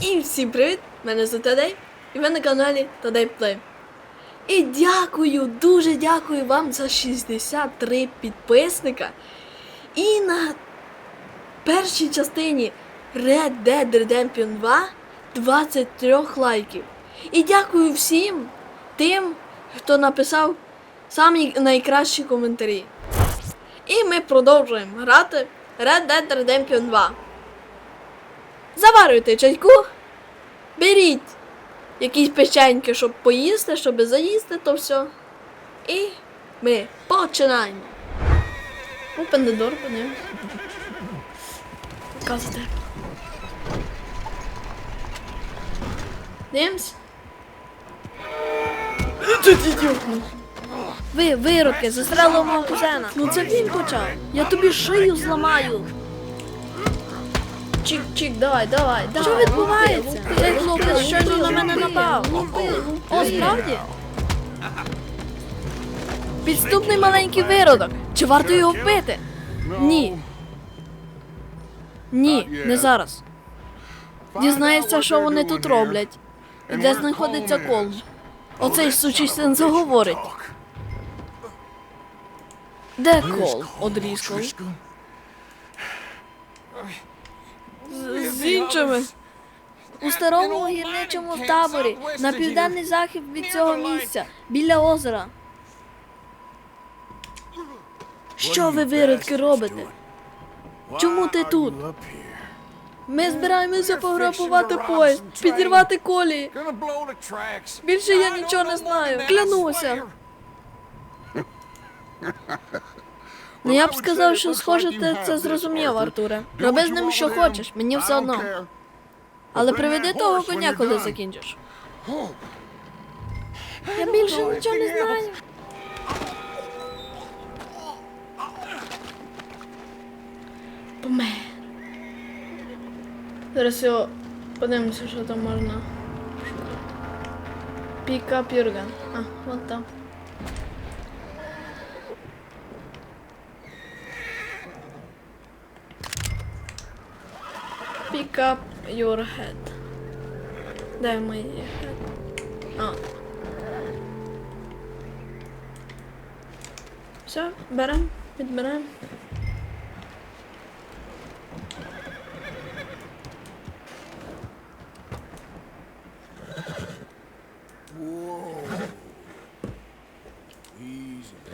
І всім привіт! Мене звуть Тадей, і ви на каналі Тадей Плей. І дякую, дуже дякую вам за 63 підписника. І на першій частині Red Dead Redemption 2 23 лайків. І дякую всім тим, хто написав самі найкращі коментарі. І ми продовжуємо грати Red Dead Redemption 2. Заварюйте чайку, беріть якісь печеньки, щоб поїсти, щоб заїсти то все. І ми починаємо. Door, подивимось. Казати. Дивимось. Ви, виродки, застрелили мого кузена. Ну це він почав. Я тобі шию зламаю. Чик-чик, давай, давай, давай. Що відбувається? Цей хлопець щойно на мене напав. О, справді? Підступний маленький виродок. Чи варто його вбити? Ні. Ні, не зараз. Дізнається, що вони тут роблять. І де знаходиться Колм. Оцей сучий син заговорить. Де Кол? Одрізков. З, іншими. У старому гірничому таборі на південний захід від цього місця, біля озера. Що ви виродки робите? Чому ти тут? Ми збираємося пограбувати поїзд, підірвати колії. Більше я нічого не знаю. Клянуся. Ну я б сказав, що схоже, ти це зрозумів, Артуре. Роби з ним що хочеш, мені все одно. Але приведи того коня, коли закінчиш. Я більше нічого не знаю. Помер. Зараз його подивимося, що там можна. Пікап Юрген. А, вон там. Pick up your head. Де мої head? А. Все, берем, підберем.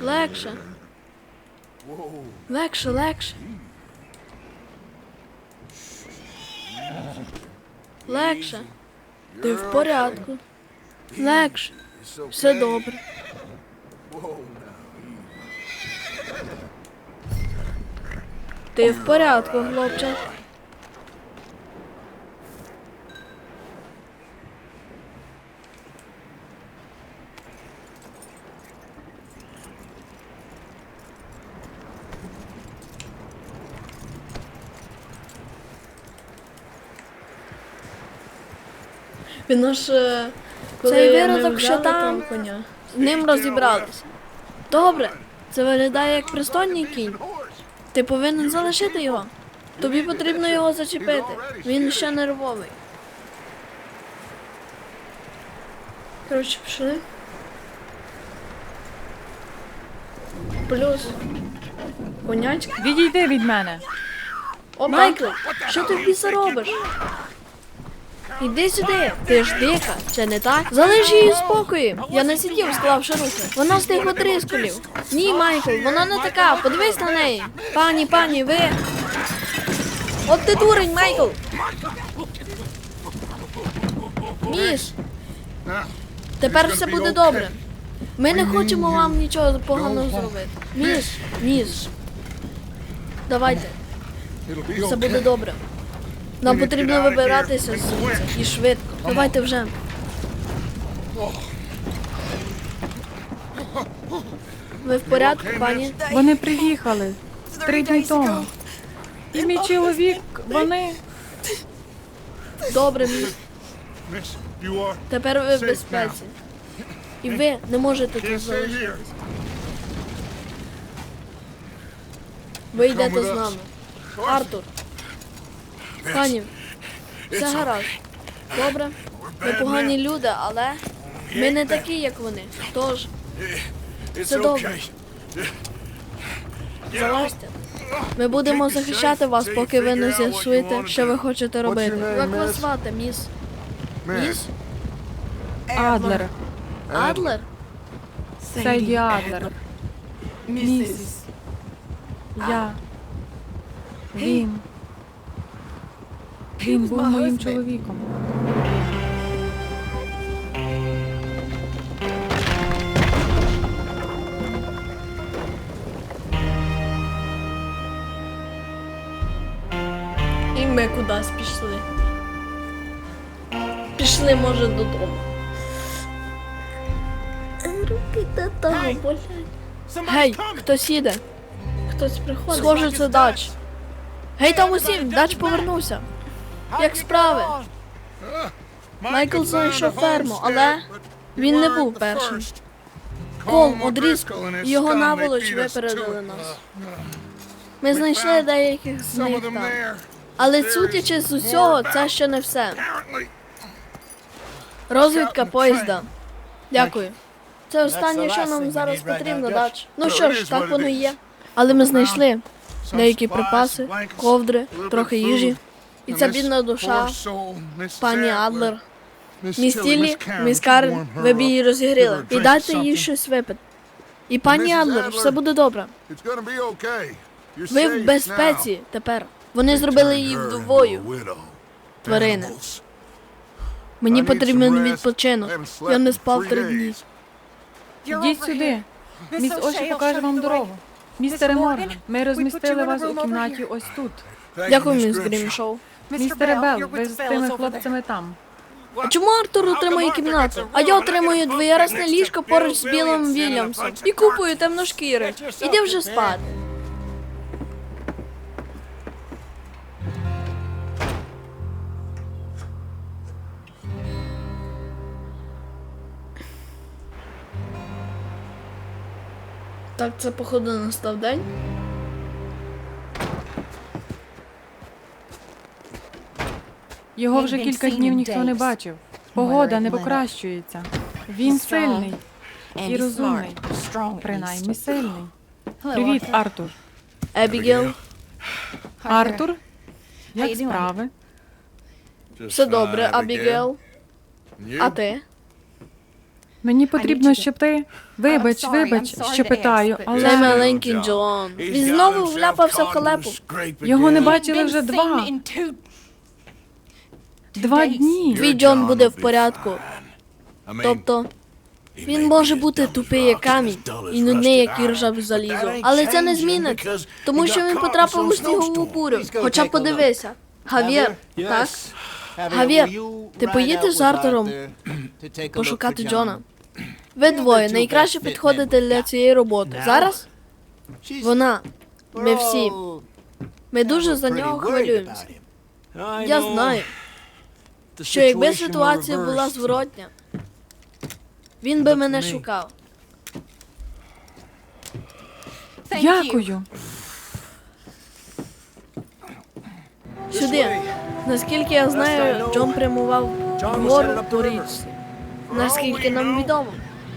Легше. Легше, легше. Легше. Ти в порядку. Легше. Все добре. Ти в порядку, хлопче. Він ж е, коли Цей ми виродок, взяли що там, коня. Ним розібралися. Добре, це виглядає як пристойний кінь. Ти повинен залишити його. Тобі потрібно його зачепити. Він ще нервовий. Коротше, пішли. Плюс. Конячка. Відійди від мене. Опа. Майкл, що ти в біса робиш? Іди сюди, ти ж дика, чи не так? Залиш її в спокої. Я не сидів, склавши руки. Вона з тих отрисколів. Ні, Майкл, вона не така. Подивись на неї. Пані, пані, ви. От ти дурень, Майкл. Міш. Тепер все буде добре. Ми не хочемо вам нічого поганого зробити. Міш, міш. Давайте. Все буде добре. Нам потрібно вибиратися звідси і швидко. Давайте вже. Ви в порядку, пані? Вони приїхали три дні тому. І мій чоловік, вони. Добре, міс. Тепер ви в безпеці. І ви не можете тут залишитися. Ви йдете з нами. Артур. Пані, все гаразд. Добре. Ми погані люди, але ми не такі, як вони. Тож, Це добре. залазьте. Ми будемо захищати вас, поки ви не з'ясуєте, що ви хочете робити. Як вас звати, міс? Міс, Адлер. Адлер? Сейді Адлер. Місіс. Я. Він. Він був моїм чоловіком. І ми кудись пішли. Пішли, може, додому. Руки до того болять. Гей, хтось їде. Хтось приходить. Схоже, це дач. Гей, там усім, дач повернувся. Як справи? Майкл знайшов ферму, але він не був першим. Кол, одрізку, і його наволоч випередили нас. Ми знайшли деяких з них там. Але судячи з усього, це ще не все. Розвідка поїзда. Дякую. Це останнє, що нам зараз потрібно, дач. Ну що ж, так воно і є. Але ми знайшли деякі припаси, ковдри, трохи їжі. І ця бідна душа, пані Адлер. Міс Тіллі, міс Карен, ви б її розігріли. І дайте їй щось випити. І пані Адлер, все буде добре. Ви в безпеці тепер. Вони зробили її вдовою. тварини. Мені потрібен відпочинок. Я не спав три дні. Ідіть сюди. Міс Оші покаже вам дорогу. Містере Морган, ми розмістили вас у кімнаті ось тут. Дякую, міс Грімшоу. Містере Белл, ви з тими хлопцями там. А чому Артур отримує кімнату? А я отримую двоярусне ліжко поруч з білим Вільямсом і купою темношкіри. Іди вже спати. Так, це походу настав день. Його вже кілька днів ніхто не бачив. Погода не покращується. Він сильний і розумний. Принаймні сильний. Привіт, Артур. Ебігел, Артур? Як справи? все добре, Абігел. А ти? Мені потрібно, щоб ти. Вибач, вибач, що питаю, але маленький Джон. Він знову вляпався в халепу. його не бачили вже два. Два дні. Твій Джон буде в порядку. Тобто, він може бути тупий як камінь і нудний, як і ржаве залізо. Але це не зміниться, тому що він потрапив у снігову бурю. Хоча подивися. Гав'єр, так? Гав'єр, ти поїдеш з Артуром пошукати Джона? Ви двоє найкраще підходите для цієї роботи. Зараз вона. Ми всі. Ми дуже за нього хвилюємося. Я знаю, що якби ситуація була зворотня, він би мене шукав. Дякую. Сюди. Наскільки я знаю, Джон прямував вгору по річці. Наскільки нам відомо.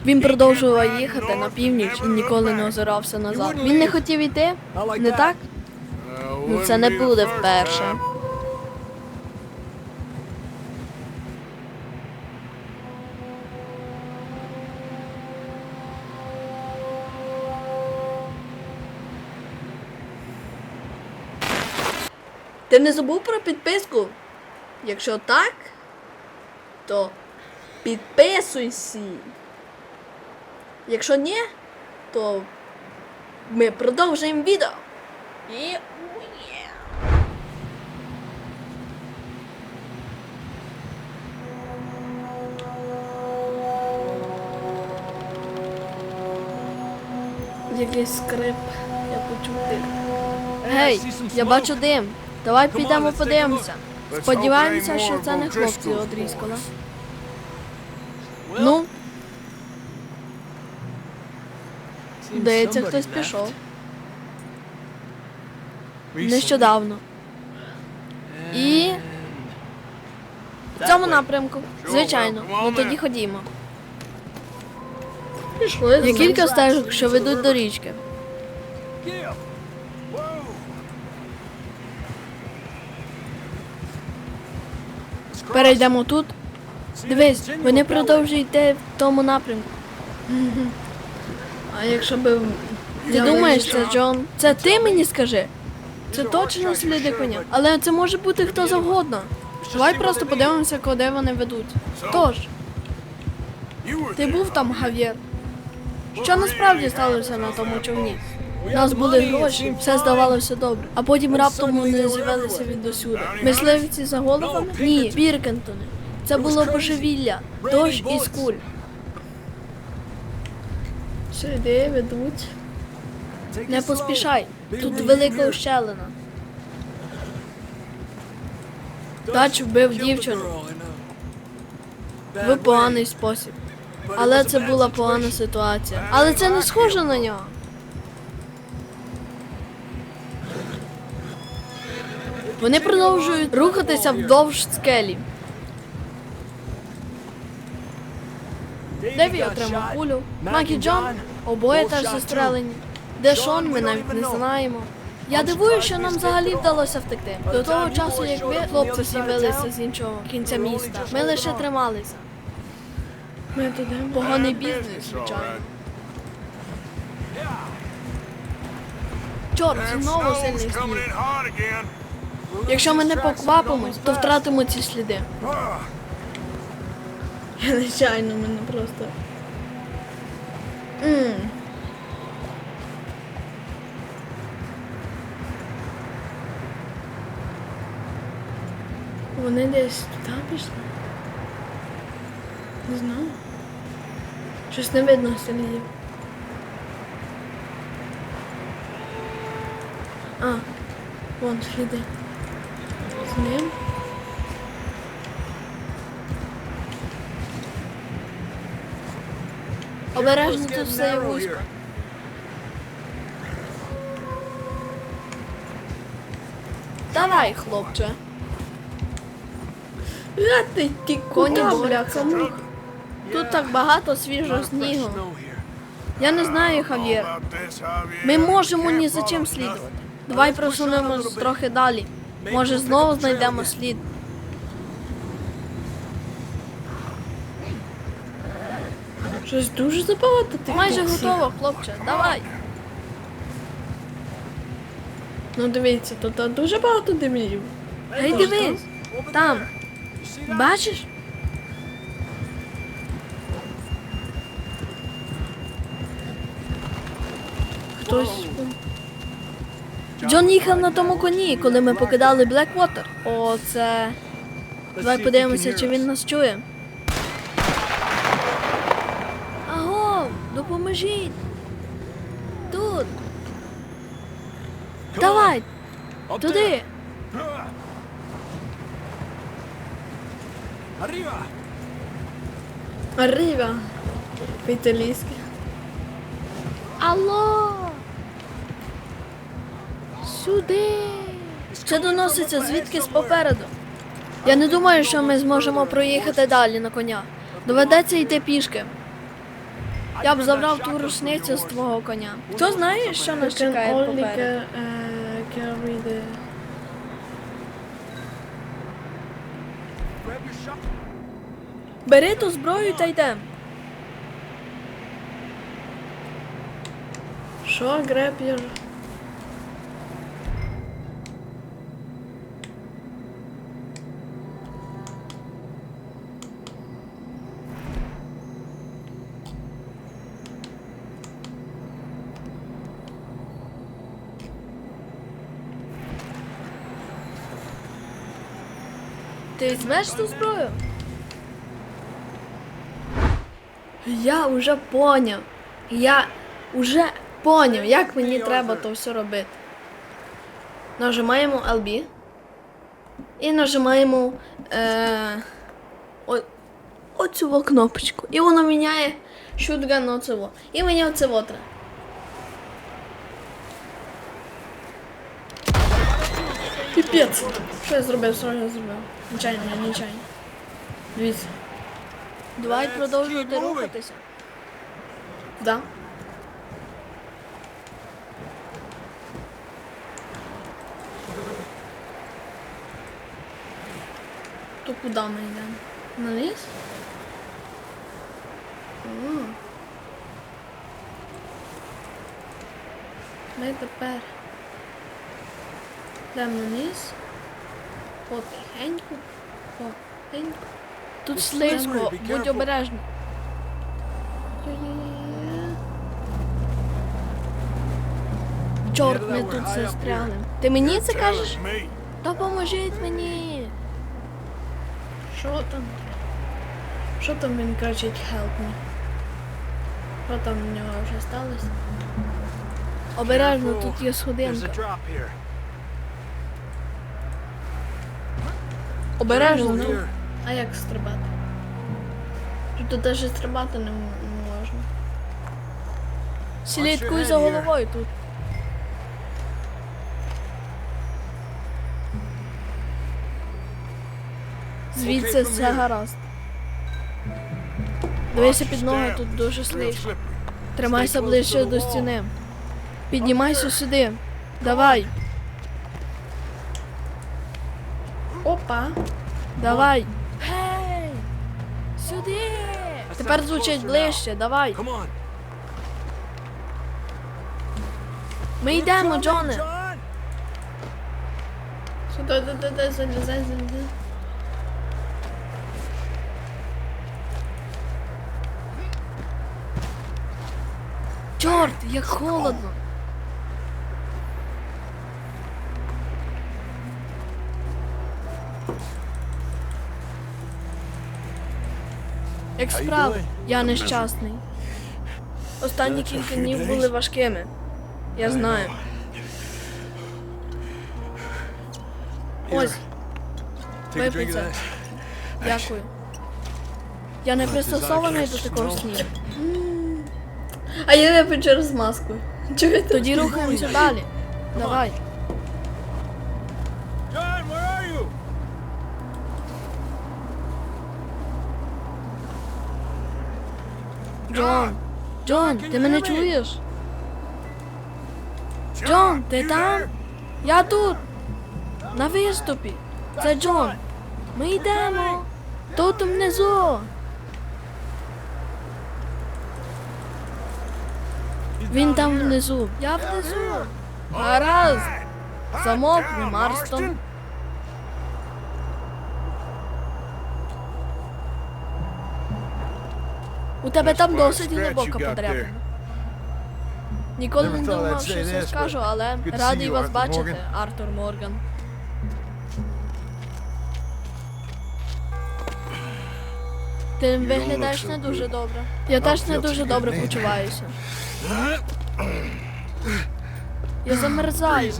Він продовжував їхати на північ і ніколи не озирався назад. Він не хотів йти, не так? Ну це не буде вперше. Ти не забув про підписку? Якщо так, то підписуйся. Якщо ні, то ми продовжуємо відео. І... Якийсь скрип, я почув дим. Гей, я бачу дим. Давай підемо подивимося. Сподіваємося, що це не хлопці одрізкала. Ну, здається, хтось пішов. Нещодавно. І В цьому напрямку. Звичайно. Ну тоді ходімо. Пішли. Є кілька стежок, що ведуть до річки. Перейдемо тут. Дивись, вони продовжують йти в тому напрямку. А якщо би. Ти думаєш, це Джон? Це ти мені скажи? Це точно сліди коня. Але це може бути хто завгодно. Давай просто подивимося, куди вони ведуть. Тож, ти був там, Гав'єр? Що насправді сталося на тому човні? У нас були гроші, все здавалося добре. А потім раптом вони з'явилися від досюди. Мисливці за головами? Ні, Біркентони. Це було божевілля, дощ із куль. Сюди ведуть. Не поспішай. Тут велика ущелина. Тач вбив дівчину в поганий спосіб. Але це була погана ситуація. Але це не схоже на нього. Вони продовжують рухатися вдовж скелі. Деві отримав кулю. Мак і Джон обоє теж застрелені. Де Шон, ми навіть не знаємо. Я дивую, що нам взагалі вдалося втекти. До того часу, як ви, хлопці, з'явилися з іншого кінця міста. Ми лише трималися. Ми туди. Поганий бізнес, звичайно. Чорт, знову сильний слід. Якщо ми не поквапимось, то втратимо ці сліди. Я нечайно мене просто. М. Вони десь туди пішли. Не знаю. Щось не видно слідів. А, вон сліди. З ним. Обережно тут все вузько. Давай, хлопче. А ти ті Коні були. бляха. Тут так багато свіжого снігу. Я не знаю, Хав'єр. Ми можемо ні за чим слідувати. Давай просунемось трохи далі. Може, знову знайдемо слід. Щось дуже забагато тих Майже готово, хлопче. Давай. Ну дивіться, тут дуже багато димів. Гей, дивись. Там. Бачиш? Хтось. Джон їхав на тому коні, коли ми покидали Блеквотер. О, це. Давай подивимося, чи він нас чує. Аго, допоможіть. Тут. Давай, туди. Arriba. Arriba. По-італійськи. Алло. Сюди. Це доноситься звідкись попереду. Я не думаю, що ми зможемо проїхати далі на коня. Доведеться йти пішки. Я б забрав ту рушницю з твого коня. Хто знає, що нас чекає попереду? shot. Бери ту зброю та йдем. Що, grab Ти візьмеш ту зброю? Я вже поняв. Я вже поняв, як мені треба то все робити. Нажимаємо LB. І нажимаємо е, о, оцю кнопочку. І воно міняє шутган оцево. І мені оцево треба. Піпець. Що я зробив? Що я зробив? Нечайно, нечайно. Дивіться. Давай moving. рухатися. Да. То куди ми йдемо? На ліс? Ми тепер йдемо ліс. Потихеньку. Потихеньку. Тут слизько, будь обережний. Чорт, ми тут застряли. Ти мені це кажеш? Допоможіть мені. Що там? Що там він кричить help me? Що там в нього вже сталося? Обережно, тут є сходинка. Обережно, ну. А як стрибати? Тут навіть стрибати не, не можна. Слідкуй за головою тут. Звідси Okay все гаразд. Дивися під ноги, тут дуже слизько. Тримайся ближче до стіни. Піднімайся сюди. Давай, Опа! давай. Гей! Сюди! Тепер звучить ближче, давай. Ми йдемо, Джоне. Сюди, дай, дай, залізай, залізай. Чорт, як холодно. Як справи? Я нещасний. Останні кілька днів були важкими. Я знаю. Ось, Випий це. дякую. Я не пристосований до такого снігу. А я не печу через маску. Чого? Тоді рухаємося далі. Давай. Джон, Джон, ти мене чуєш? Джон, ти там? Я тут. На виступі. Це Джон. Ми йдемо. Тут внизу. Він там внизу. Я внизу. Гаразд. Замовкни, Марстон. У тебе там досить глибока подряпина. Ніколи не думав, що це скажу, але радий вас бачити, Артур Морган. Ти виглядаєш не дуже добре. Я теж не дуже добре почуваюся. Я замерзаю.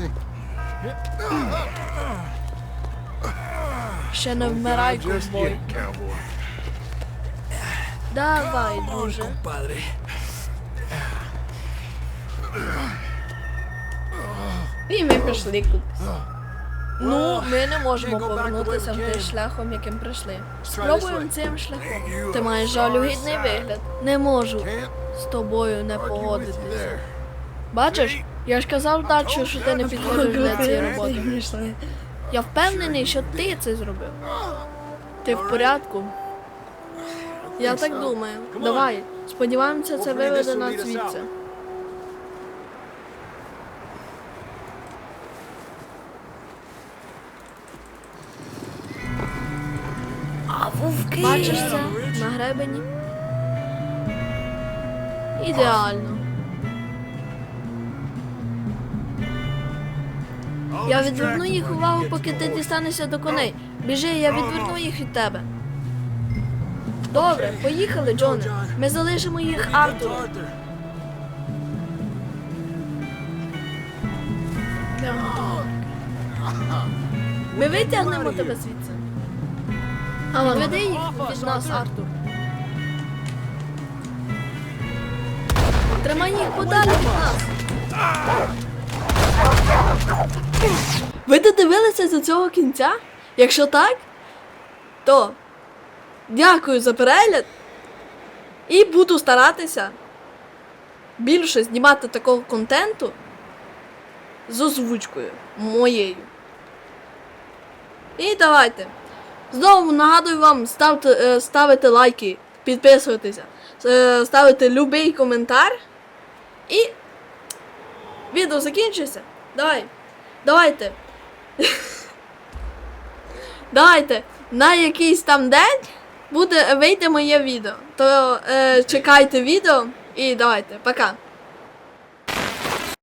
Ще не вмирай, ковбой. Давай, друже. Padre. І ми пішли кудись. Ну, ми не можемо повернутися тим шляхом, яким прийшли. Спробуємо цим шляхом. Ти маєш жалюгідний вигляд. Не можу з тобою не погодитися. Бачиш, я ж казав Дачу, що ти не підходиш для цієї роботи. Я впевнений, що ти це зробив. Ти в порядку? Я так думаю. Давай, сподіваємося, це виведе нас звідси. А вовки. Бачиш це на гребені? Ідеально. Я відверну їх увагу, поки ти дістанешся до коней. Біжи, я відверну їх від тебе. Добре, поїхали, Джоне. Ми залишимо їх. Артуру. Ми витягнемо тебе звідси. Відведи їх від нас, Артур. Тримай їх подалі від нас. Ви додивилися до цього кінця? Якщо так, то Дякую за перегляд. І буду старатися більше знімати такого контенту з озвучкою моєю. І давайте. Знову нагадую вам ставте, е, ставити лайки, підписуватися, е, ставити любий коментар. І відео закінчиться. Давай. Давайте. Давайте. На якийсь там день буде вийде моє відео. То е, чекайте відео і давайте. Пока.